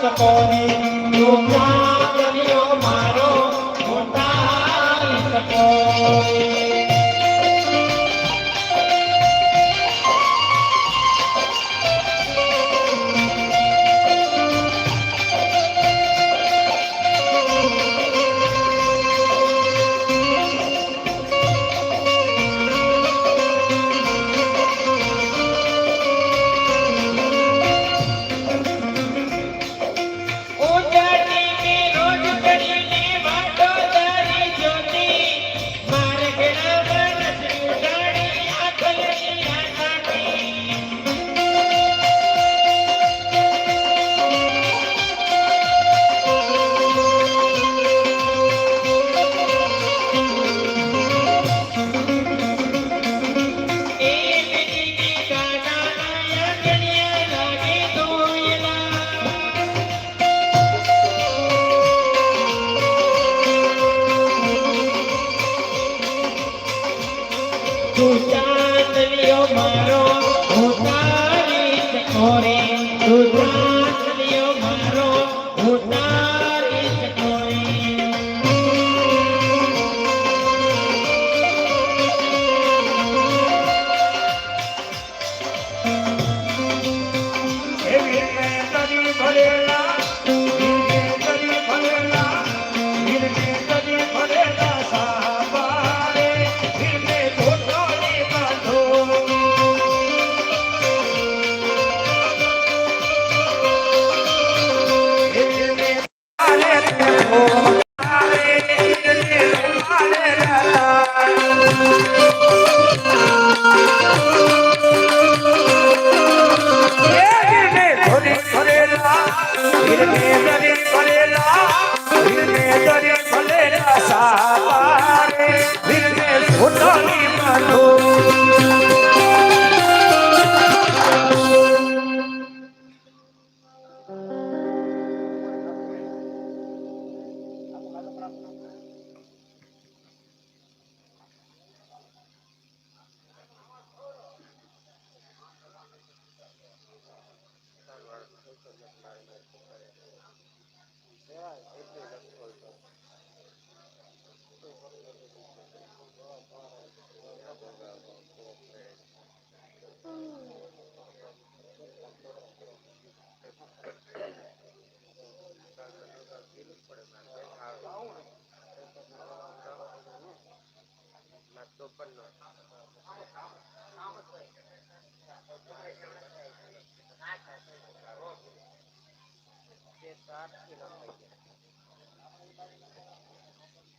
શકો ને તું ચાંદલિયો મારો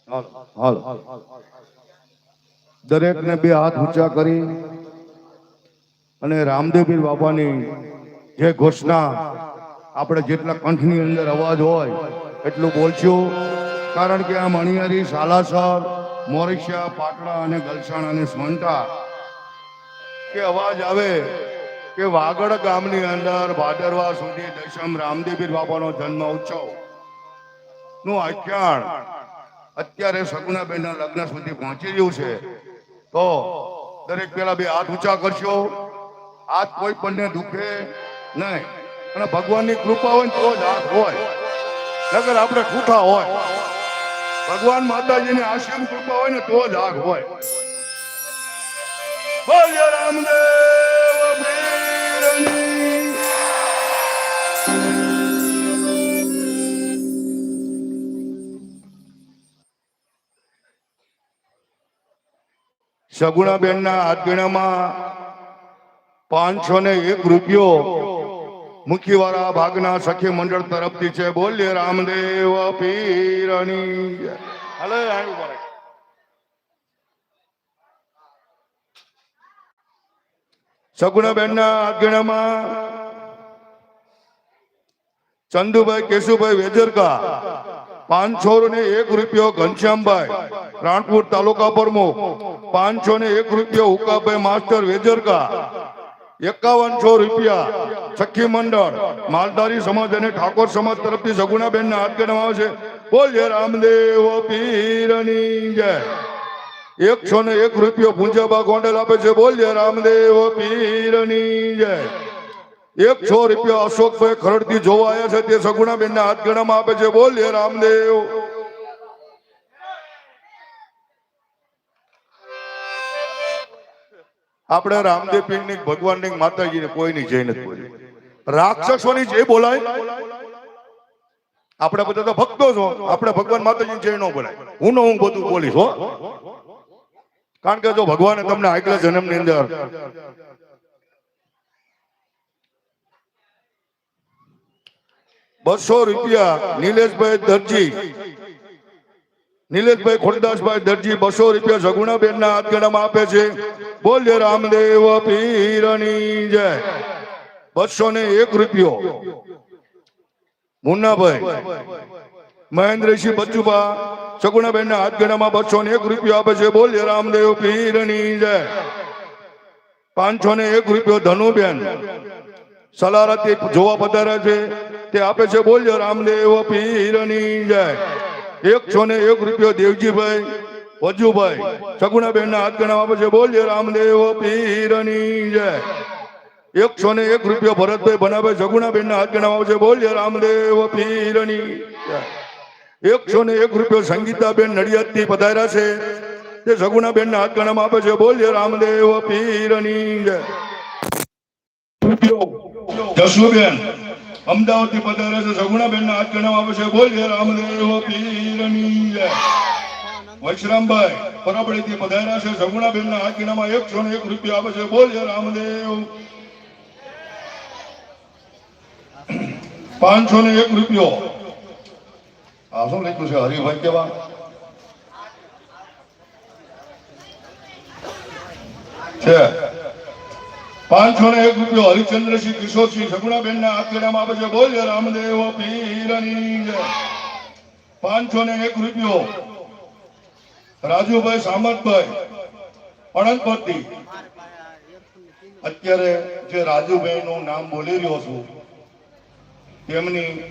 હાલ દરેકને બે હાથ ઊંચા કરી અને રામદેવપીર બાબાની જે ઘોષણા આપણે જેટલા કંઠની અંદર અવાજ હોય એટલું બોલશું. કારણ કે આ મણિયારી સાલાસર, મોરિશિયા, પાટણા અને ગલસાણા અને સ્મંટા કે અવાજ આવે કે વાગડ ગામની અંદર ભાદરવા સુધી દશમ રામદેવીર બાબાનો જન્મ ઉત્સવ. નું આખ્યાન અત્યારે સગુણાબેનના લગ્ન સુધી પહોંચી રહ્યું છે. તો દરેક પેલા બે હાથ ઊંચા કરશો. હાથ કોઈ પણને દુખે નહીં. અને ભગવાનની કૃપા હોય તો જ હાથ હોય. નગર આપણે ઠૂઠા હોય. ભગવાન માતાજીની આશ્રમ કૃપા હોય ને તો જ હાથ હોય. બોલ્યો રામદેવ! સગુણાબેનના હાથગીણામાં પાંચસો ને એક રૂપિયો મુખીવાળા ભાગના સખી મંડળ તરફથી છે બોલીએ રામદેવ પીરની. હાલો સગુણાબેનના હાથગણામાં ચંદુભાઈ કેશુભાઈ વેજરકા પાંચસો ને એક રૂપિયો ઘનશ્યામભાઈ, રાણપુર તાલુકા પ્રમુખ. પાંચસો ને એક રૂપિયો હુકાભાઈ માસ્ટર વેજરકા. એકાવનસો રૂપિયા સખી મંડળ. માલધારી સમાજ અને ઠાકોર સમાજ તરફથી સગુણાબેન ને હાથ ગણવામાં આવે છે. બોલ્ય રામદેવ પીરની જય. એકસો ને એક રૂપિયો પૂંજાબા ગોંડલ આપે છે. બોલ્ય રામદેવ પીરની જય. એક સો રૂપિયા અશોકભાઈ ખરડથી જોવા આવ્યા છે, તે સગુણાબેન ના હાથ ગણામાં આપે છે. બોલીએ રામદેવ. આપણે રામદેવ પીરની ભગવાનની માતાજી ને કોઈ ની જય નથી બોલી રાક્ષસોની જય બોલાય. આપણે બધા તો ભક્તો છો. આપણે ભગવાન માતાજી જય નો બોલાય. હું નો હું બધું બોલીશ, હો. કારણ કે જો ભગવાને તમને આગલા જન્મની અંદર બસો રૂપિયા નિલેશભાઈ દરજી. નિલેશભાઈ ખોડદાસભાઈ દરજી બસો રૂપિયા સગુણાબેન ના હાથ ગણામાં આપે છે. બોલ્ય રામદેવ પીરની જય. બસો ને એક રૂપિયો. મુન્નાભાઈ, મહેન્દ્રસિંહ બચ્ચુભા સગુણાબેન ના હાથ ગણામાં બસો ને એક રૂપિયો આપે છે. બોલ્ય રામદેવ પીરની જય. પાંચસો ને એક રૂપિયો ધનુબેન. સલારાથી જોવા પધાર્યા છે. તે આપે છે, બોલ્યો, રામદેવ પીરની જય. એકસો ને એક રૂપિયો દેવજીભાઈ, વજુભાઈ સગુણાબેન ના હાથ ગણાવ આપે છે, બોલ્યો, રામદેવ પીરની જય. એકસો ને એક રૂપિયો ભરતભાઈ બનાવે સગુણાબેન ના હાથ ગણાવ આપે છે, બોલ્યો, રામદેવ પીરની જય. એકસો ને એક રૂપિયો સંગીતાબેન નડિયાદથી પધાર્યા છે. તે સગુણાબેન ના હાથ ગણામાં આપે છે, બોલ્યો, રામદેવ પીરની જય. જશુબેન અમદાવાદથી પધારે છે સગુણાબેન ના હાથ ગણાવ આવે છે બોલીએ રામદેવ પીરની જય વૈશ્રામભાઈ પરબડી થી પધાર્યા છે સગુણાબેન ના હાથ ગણામાં એકસો ને એક રૂપિયા આવે છે બોલીએ રામદેવ પાંચસો ને એક રૂપિયો. આ શું લખ્યું છે, હરિભાઈ કેવા? છે. પાંચસો ને એક રૂપિયો હરિચંદ્રસિંહ કિશોરસિંહ સગુણાબેન ના ગણામાં આપે છે બોલ્ય રામદેવ પીરની પાંચસો ને એક રૂપિયો. રાજુભાઈ સામતભાઈ અણંતપતિ અત્યારે જે રાજુભાઈ નું નામ બોલી રહ્યો છું, તેમની